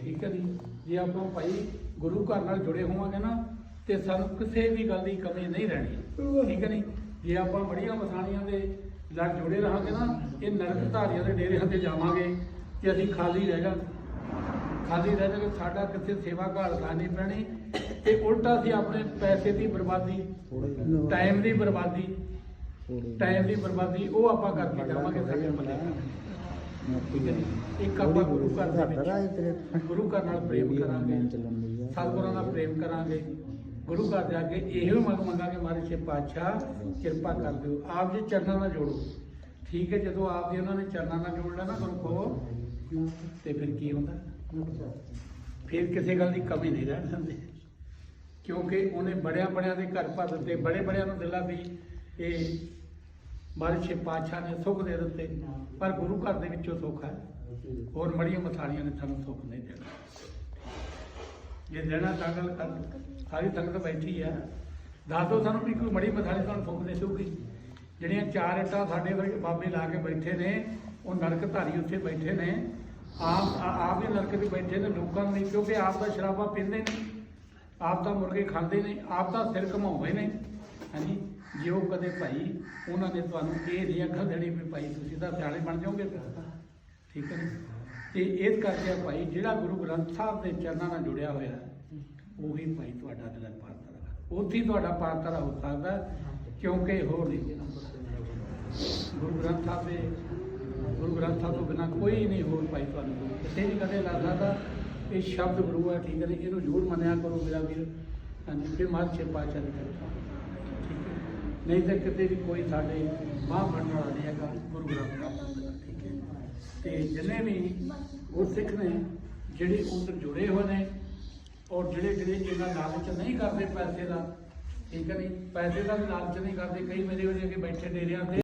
ਠੀਕ ਹੈ ਜੀ। ਜੇ ਆਪਾਂ ਭਾਈ ਗੁਰੂ ਘਰ ਨਾਲ ਜੁੜੇ ਹੋਵਾਂਗੇ ਨਾ, ਤੇ ਸਾਨੂੰ ਕਿਸੇ ਵੀ ਗੱਲ ਦੀ ਕਮੀ ਨਹੀਂ ਰਹਿਣੀ। ਠੀਕ ਹੈ ਨਹੀਂ? ਜੇ ਆਪਾਂ ਬੜੀਆਂ ਮਸਾਣੀਆਂ ਦੇ ਨਾਲ ਜੁੜੇ ਰਹਾਂਗੇ ਨਾ, ਇਹ ਨਰਕ ਧਾਰੀਆਂ ਦੇ ਡੇਰਿਆਂ ਤੇ ਜਾਵਾਂਗੇ ਤੇ ਅਸੀਂ ਖਾਲੀ ਰਹਿ ਜਾਵਾਂਗੇ। ਖਾਲੀ ਰਹਿ ਜਾਵਾਂਗੇ, ਸਾਡਾ ਕਿਤੇ ਸੇਵਾ ਘਾਲ ਨਹੀਂ ਪੈਣੀ। ਤੇ ਉਲਟਾ ਅਸੀਂ ਆਪਣੇ ਪੈਸੇ ਦੀ ਬਰਬਾਦੀ ਟਾਈਮ ਦੀ ਬਰਬਾਦੀ ਟਾਈਮ ਦੀ ਬਰਬਾਦੀ, ਉਹ ਆਪਾਂ ਕਰਕੇ ਜਾਵਾਂਗੇ ਸਾਡੇ ਮੱਲੇ ਠੀਕ ਹੈ ਜੀ। ਇੱਕ ਆਪਾਂ ਗੁਰੂ ਘਰ ਦੇ ਵਿੱਚ ਗੁਰੂ ਘਰ ਨਾਲ ਪ੍ਰੇਮ ਕਰਾਂਗੇ ਸਤਿਗੁਰਾਂ ਨਾਲ ਪ੍ਰੇਮ ਕਰਾਂਗੇ ਗੁਰੂ ਘਰ ਜਾ ਕੇ ਇਹੋ ਮੰਗ ਮੰਗਾਂਗੇ ਮਹਾਰਾਜ ਸੇ ਪਾਤਸ਼ਾਹ ਕਿਰਪਾ ਕਰ ਦਿਓ। ਆਪ ਜੀ ਚਰਨਾਂ ਨਾਲ ਜੋੜੋ। ਠੀਕ ਹੈ ਜਦੋਂ ਆਪ ਜੀ ਉਹਨਾਂ ਨੇ ਚਰਨਾਂ ਨਾਲ ਜੋੜ ਲੈਣਾ ਗੁਰੂ ਕੋ ਤੇ ਫਿਰ ਕੀ ਹੁੰਦਾ? ਫਿਰ ਕਿਸੇ ਗੱਲ ਦੀ ਕਮੀ ਨਹੀਂ ਰਹਿਣ ਦਿੰਦੇ। ਕਿਉਂਕਿ ਉਹਨੇ ਬੜਿਆਂ ਬੜਿਆਂ ਦੇ ਘਰ ਭਰ ਦਿੱਤੇ ਬੜੇ ਬੜਿਆਂ ਨੂੰ ਦਿਲਾਂ ਦੀ ਇਹ ਮਹਾਰਾਜ ਸੇ ਪਾਤਸ਼ਾਹ ਨੇ ਸੁੱਖ ਦੇ ਦਿੱਤੇ, ਪਰ ਗੁਰੂ ਘਰ ਦੇ ਵਿੱਚੋਂ ਸੁੱਖ ਹੈ। ਹੋਰ ਮੜੀਆਂ ਮਥਾਲੀਆਂ ਨੇ ਸਾਨੂੰ ਸੁੱਖ ਨਹੀਂ ਦੇਣਾ। ਜੇ ਦੇਣਾ ਤਾਂ ਗੱਲ ਕਰ, ਸਾਰੀ ਸੰਗਤ ਬੈਠੀ ਆ ਦੱਸ ਸਾਨੂੰ ਵੀ ਕੋਈ ਮੜੀ ਮਥਾਲੀ ਤੁਹਾਨੂੰ ਸੁੱਖ ਦੇ ਦਊਗੀ ਜਿਹੜੀਆਂ ਚਾਰ ਇੱਟਾਂ ਸਾਡੇ ਵਰਗੇ ਬਾਬੇ ਲਾ ਕੇ ਬੈਠੇ ਨੇ, ਉਹ ਨਰਕ ਧਾਰੀ ਉੱਥੇ ਬੈਠੇ ਨੇ। ਆਪ ਆ- ਆਪ ਵੀ ਨਰਕ 'ਚ ਬੈਠੇ ਨੇ, ਲੋਕਾਂ ਨੂੰ ਕਿਉਂਕਿ ਆਪ ਦਾ ਸ਼ਰਾਬਾ ਪੀਂਦੇ ਨੇ ਆਪ ਦਾ ਮੁਰਗੇ ਖਾਂਦੇ ਨੇ ਆਪ ਦਾ ਸਿਰ ਘਮਾਉਂਦੇ ਨੇ। ਹਾਂਜੀ। ਜੇ ਉਹ ਕਦੇ ਭਾਈ ਉਹਨਾਂ ਨੇ ਤੁਹਾਨੂੰ ਇਹ ਨਹੀਂ ਅੱਖਾਂ ਦੇਣੀ ਵੀ ਭਾਈ ਤੁਸੀਂ ਤਾਂ ਸਿਆਣੇ ਬਣ ਜਾਓਗੇ ਫਿਰ। ਠੀਕ ਹੈ ਜੀ ਤੇ ਇਸ ਕਰਕੇ ਭਾਈ ਜਿਹੜਾ ਗੁਰੂ ਗ੍ਰੰਥ ਸਾਹਿਬ ਦੇ ਚਰਨਾਂ ਨਾਲ ਜੁੜਿਆ ਹੋਇਆ ਉਹੀ ਭਾਈ ਤੁਹਾਡਾ ਦਿਲ ਪਾਰ ਕਰੇਗਾ ਉੱਥੇ ਹੀ ਤੁਹਾਡਾ ਪਾਰ ਹੋ ਸਕਦਾ ਕਿਉਂਕਿ ਹੋਰ ਨਹੀਂ। ਗੁਰੂ ਗ੍ਰੰਥ ਸਾਹਿਬ ਦੇ ਗੁਰੂ ਗ੍ਰੰਥ ਸਾਹਿਬ ਤੋਂ ਬਿਨਾਂ ਕੋਈ ਨਹੀਂ ਹੋਰ ਭਾਈ ਤੁਹਾਨੂੰ ਕੋਈ ਕਿਤੇ ਨਹੀਂ ਕਦੇ ਲੱਗਦਾ ਤਾਂ ਇਹ ਸ਼ਬਦ ਗੁਰੂ ਹੈ ਠੀਕ ਹੈ ਜੀ, ਇਹਨੂੰ ਜ਼ਰੂਰ ਮੰਨਿਆ ਕਰੋ ਮੇਰਾ ਵੀਰ। ਹਾਂਜੀ ਫਿਰ ਮਾਰ ਛੇ ਪਾਚਾ ਦੀ ਠੀਕ ਹੈ। ਨਹੀਂ ਤਾਂ ਕਿਤੇ ਵੀ ਕੋਈ ਸਾਡੇ ਬਾਹ ਫੜਨ ਵਾਲਾ ਨਹੀਂ ਹੈਗਾ, ਗੁਰੂ ਗ੍ਰੰਥ ਸਾਹਿਬ ਠੀਕ ਹੈ। ਤੇ ਜਿੰਨੇ ਵੀ ਉਹ ਸਿੱਖ ਨੇ, ਜਿਹੜੇ ਉਧਰ ਜੁੜੇ ਹੋਏ ਨੇ ਔਰ ਜਿਹੜੇ ਜਿਹੜੇ ਇਹਨਾਂ ਲਾਲਚ ਨਹੀਂ ਕਰਦੇ ਪੈਸੇ ਦਾ, ਠੀਕ ਹੈ ਨਹੀਂ ਪੈਸੇ ਦਾ ਵੀ ਲਾਲਚ ਨਹੀਂ ਕਰਦੇ, ਕਈ ਮੇਰੇ ਵਰਗੇ ਬੈਠੇ ਡੇਰਿਆਂ ਤੇ